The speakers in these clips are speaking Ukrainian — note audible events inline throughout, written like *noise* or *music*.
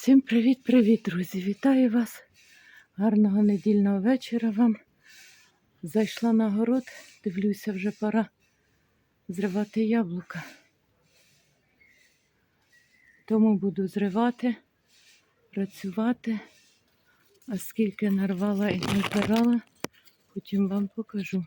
Всім привіт-привіт, друзі! Вітаю вас! Гарного недільного вечора вам. Зайшла на город, дивлюся, вже пора зривати яблука. Тому буду зривати, працювати. А скільки нарвала і назбирала, потім вам покажу.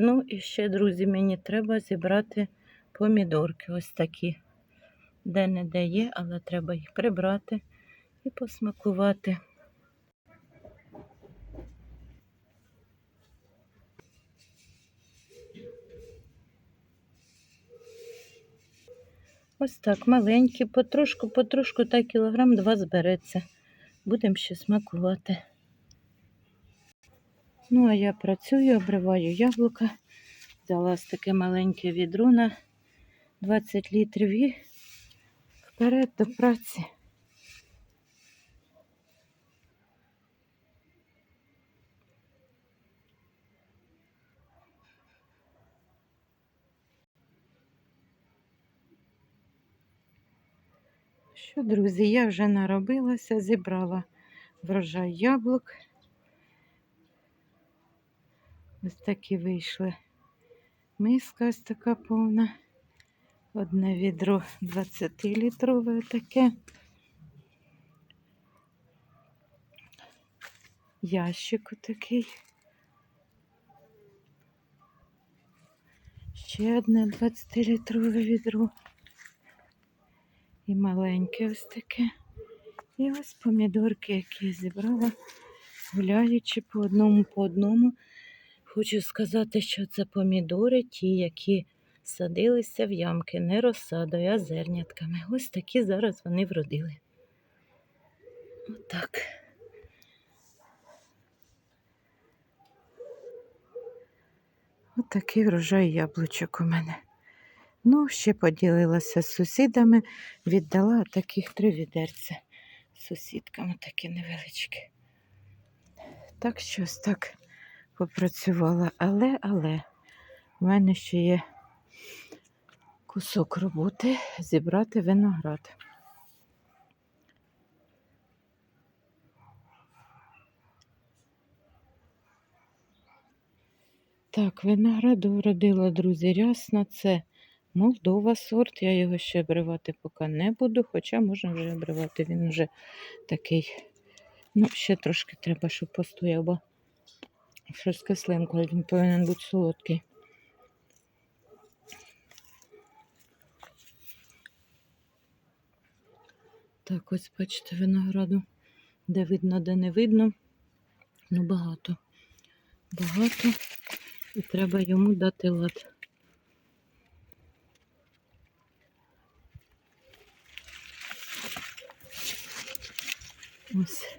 Ну і ще, друзі, мені треба зібрати помідорки ось такі. Де-не-де є, але треба їх прибрати і посмакувати. Ось так, маленькі, потрошку, потрошку, та кілограм два збереться. Будемо ще смакувати. Ну, а я працюю, обриваю яблука. Взяла ось таке маленьке відро на 20 літрів і вперед до праці. Що, друзі, я вже наробилася, зібрала врожай яблук. Ось такі вийшли. Миска ось така повна. Одне відро 20-літрове таке. Ящик такий. Ще одне 20-літрове відро. І маленьке ось таке. І ось помідорки, які я зібрала, гуляючи по одному по одному. Хочу сказати, що це помідори, ті, які садилися в ямки не розсадою, а зернятками. Ось такі зараз вони вродили. Отак. Отакий врожай яблучок у мене. Ну, ще поділилася з сусідами, віддала таких три відерця сусідкам такі невеличкі. Так щось так попрацювала. Але, але в мене ще є кусок роботи зібрати виноград. Так, винограду вродила, друзі, рясно. Це Молдова сорт. Я його ще обривати поки не буду, хоча можна вже обривати. Він вже такий. Ну, ще трошки треба, щоб постояв, щось кисленько, він повинен бути солодкий. Так, ось бачите, винограду, де видно, де не видно. Ну, багато. Багато. І треба йому дати лад. Ось.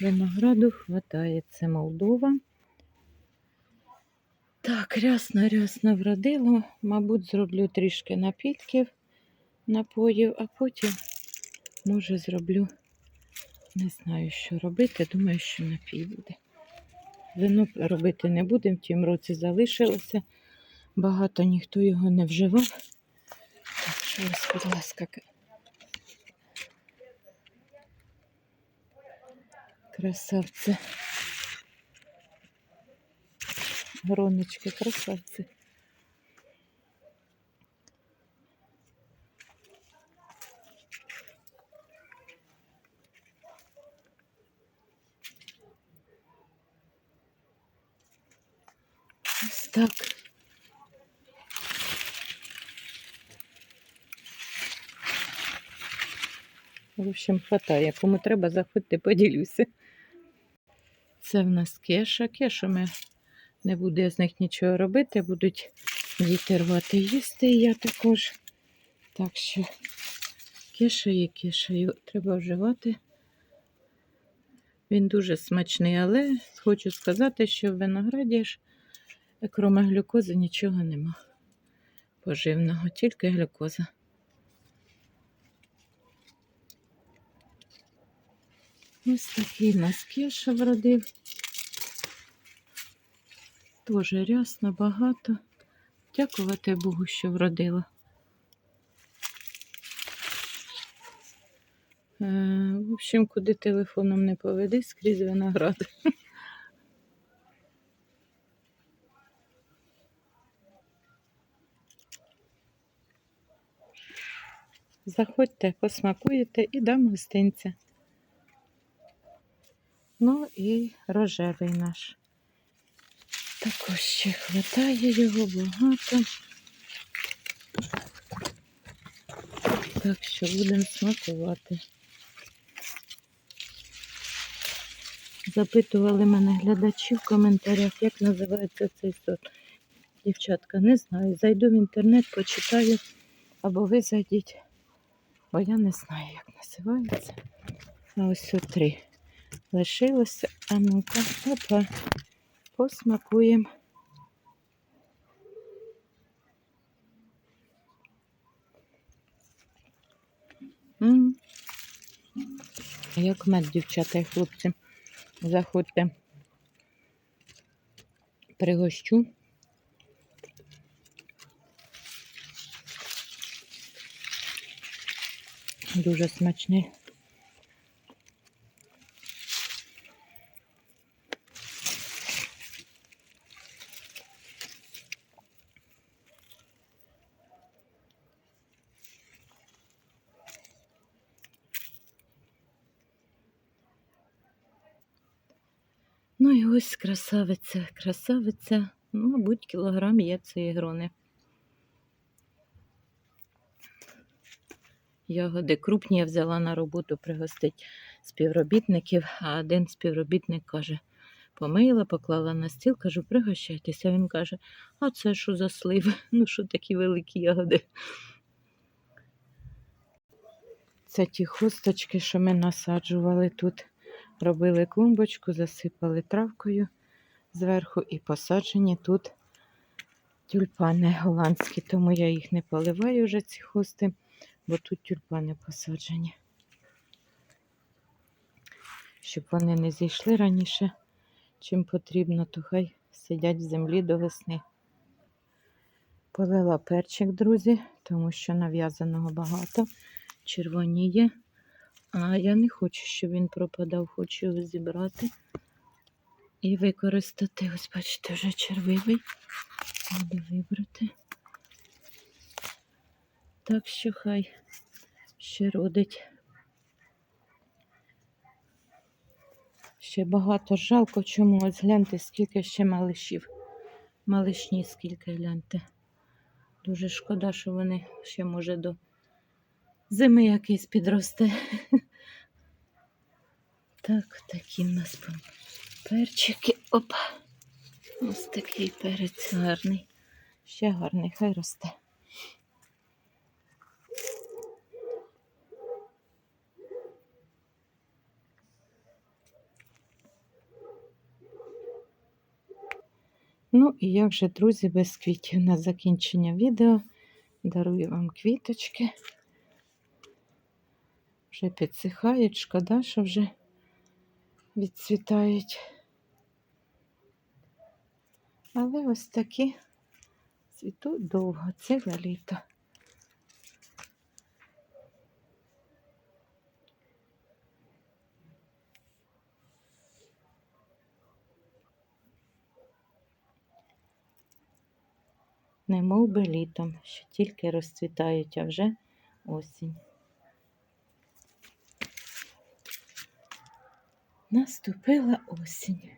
Винограду хватає. Це Молдова. Так, рясно, рясно вродило. Мабуть, зроблю трішки напітків, напоїв, а потім, може, зроблю, не знаю, що робити. Думаю, що напій буде. Вино робити не будемо, в тім році залишилося. Багато ніхто його не вживав. Так що ось, будь ласка, красавці. Гроночки, красавці. Ось так. В общем, хватає. Кому треба, заходьте, поділюся. Це в нас кеша. Кешу ми не буду я з них нічого робити, будуть діти рвати їсти, і я також. Так що кеша є кешею. Треба вживати Він дуже смачний, але хочу сказати, що в винограді ж, крім глюкози, нічого нема поживного, тільки глюкоза. Ось такий в нас кеша вродив. Тоже рясно, багато. Дякувати Богу, що вродила. Е, в общем, куди телефоном не поведи, скрізь виноград. Заходьте, посмакуєте і дам гостинця. Ну і рожевий наш. Також ще хватає його багато. Так що будемо смакувати. Запитували мене глядачі в коментарях, як називається цей сорт. Дівчатка, не знаю. Зайду в інтернет, почитаю, або ви зайдіть, бо я не знаю, як називається. А ось о три. Лишилося. А ну-ка, опа, посмакуємо. М. Як мед, дівчата і хлопці. Заходьте. Пригощу. Дуже смачний. Ну і ось красавиця, красавиця. Ну, мабуть, кілограм є цієї грони. Ягоди крупні я взяла на роботу пригостить співробітників, а один співробітник каже, помила, поклала на стіл, кажу, пригощайтеся. Він каже, а це що за сливи? *laughs* Ну, що такі великі ягоди? Це ті хусточки, що ми насаджували тут. Робили клумбочку, засипали травкою зверху і посаджені тут тюльпани голландські, тому я їх не поливаю вже ці хости, бо тут тюльпани посаджені. Щоб вони не зійшли раніше, чим потрібно, то хай сидять в землі до весни. Полила перчик, друзі, тому що нав'язаного багато, червоніє. А я не хочу, щоб він пропадав, хочу його зібрати і використати. Ось, бачите, вже червивий. Треба вибрати. Так що хай ще родить. Ще багато жалко чому. Ось гляньте, скільки ще малишів. Малишні, скільки гляньте. Дуже шкода, що вони ще може до зими якийсь підросте. *laughs* Так, такі в нас перчики. Опа. Ось такий перець гарний. Ще гарний, хай росте. Ну і як же, друзі, без квітів на закінчення відео. Дарую вам квіточки. Вже підсихають, шкода, що вже відцвітають. Але ось такі цвітуть довго, ціле літо. Не мов би літом, що тільки розцвітають, а вже осінь. Наступила осінь.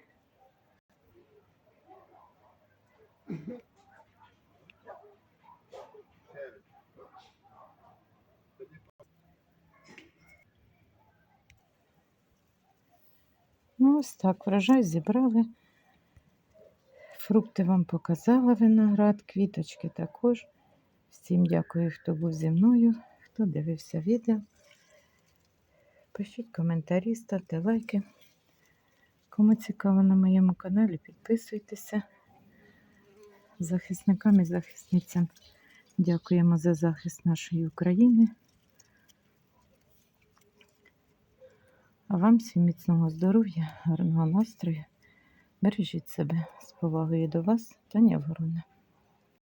Ну, ось так, врожай зібрали. Фрукти вам показала виноград, квіточки також. Всім дякую, хто був зі мною, хто дивився відео. Пишіть коментарі, ставте лайки. Кому цікаво на моєму каналі, підписуйтеся. Захисникам і захисницям дякуємо за захист нашої України. А вам всім міцного здоров'я, гарного настрою. Бережіть себе з повагою до вас, Таня Ворона.